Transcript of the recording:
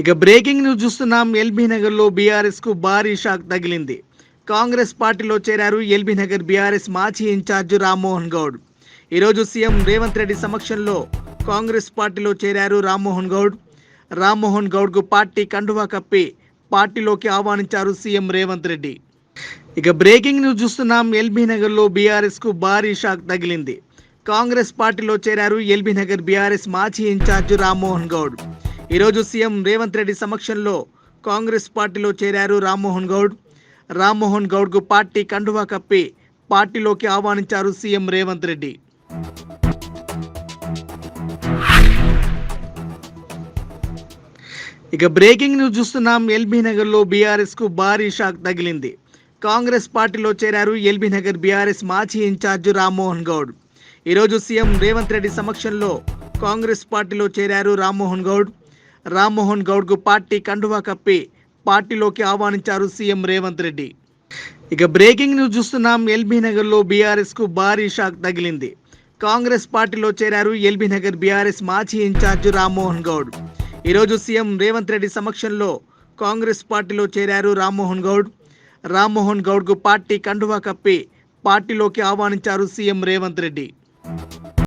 ఇక breaking news చూస్తున్నాం. LB నగర్లో బీఆర్ఎస్కు భారీ షాక్ తగిలింది. కాంగ్రెస్ పార్టీలో చేరారు ఎల్బీ నగర్ బీఆర్ఎస్ మాజీ ఇన్ఛార్జ్ రామ్మోహన్ గౌడ్. ఈరోజు సీఎం రేవంత్ రెడ్డి సమక్షంలో కాంగ్రెస్ పార్టీలో చేరారు రామ్మోహన్ గౌడ్. రామ్మోహన్ గౌడ్కు పార్టీ కండువా కప్పి పార్టీలోకి ఆహ్వానించారు సీఎం రేవంత్ రెడ్డి. ఇక బ్రేకింగ్ న్యూస్ చూస్తున్నాం. ఎల్బీ నగర్లో బీఆర్ఎస్కు భారీ షాక్ తగిలింది. కాంగ్రెస్ పార్టీలో చేరారు ఎల్బీ నగర్ బీఆర్ఎస్ మాజీ ఇన్ఛార్జ్ రామ్మోహన్ గౌడ్. ఈరోజు సీఎం రేవంత్ రెడ్డి సమక్షంలో కాంగ్రెస్ పార్టీలో చేరారు రామ్మోహన్ గౌడ్. రామ్మోహన్ గౌడ్కు పార్టీ కండువా కప్పి పార్టీలోకి ఆహ్వానించారు సీఎం రేవంత్ రెడ్డి. ఇక బ్రేకింగ్ న్యూస్ చూస్తున్నాం. ఎల్బీ నగర్లో బీఆర్ఎస్కు భారీ షాక్ తగిలింది. కాంగ్రెస్ పార్టీలో చేరారు ఎల్బీ నగర్ బీఆర్ఎస్ మాజీ ఇన్ఛార్జ్ రామ్మోహన్ గౌడ్. ఈరోజు సీఎం రేవంత్ రెడ్డి సమక్షంలో కాంగ్రెస్ పార్టీలో చేరారు రామ్మోహన్ గౌడ్. రామ్మోహన్ గౌడ్కు పార్టీ కండువా కప్పి పార్టీలోకి ఆహ్వానించారు సీఎం రేవంత్ రెడ్డి. ఇక బ్రేకింగ్ న్యూస్ చూస్తున్నాం. ఎల్బీ నగర్లో బీఆర్ఎస్కు భారీ షాక్ తగిలింది. కాంగ్రెస్ పార్టీలో చేరారు ఎల్బీ నగర్ బీఆర్ఎస్ మాజీ ఇన్ఛార్జ్ రామ్మోహన్ గౌడ్. ఈరోజు సీఎం రేవంత్ రెడ్డి సమక్షంలో కాంగ్రెస్ పార్టీలో చేరారు రామ్మోహన్ గౌడ్. రామ్మోహన్ గౌడ్కు పార్టీ కండువా కప్పి పార్టీలోకి ఆహ్వానించారు సీఎం రేవంత్ రెడ్డి.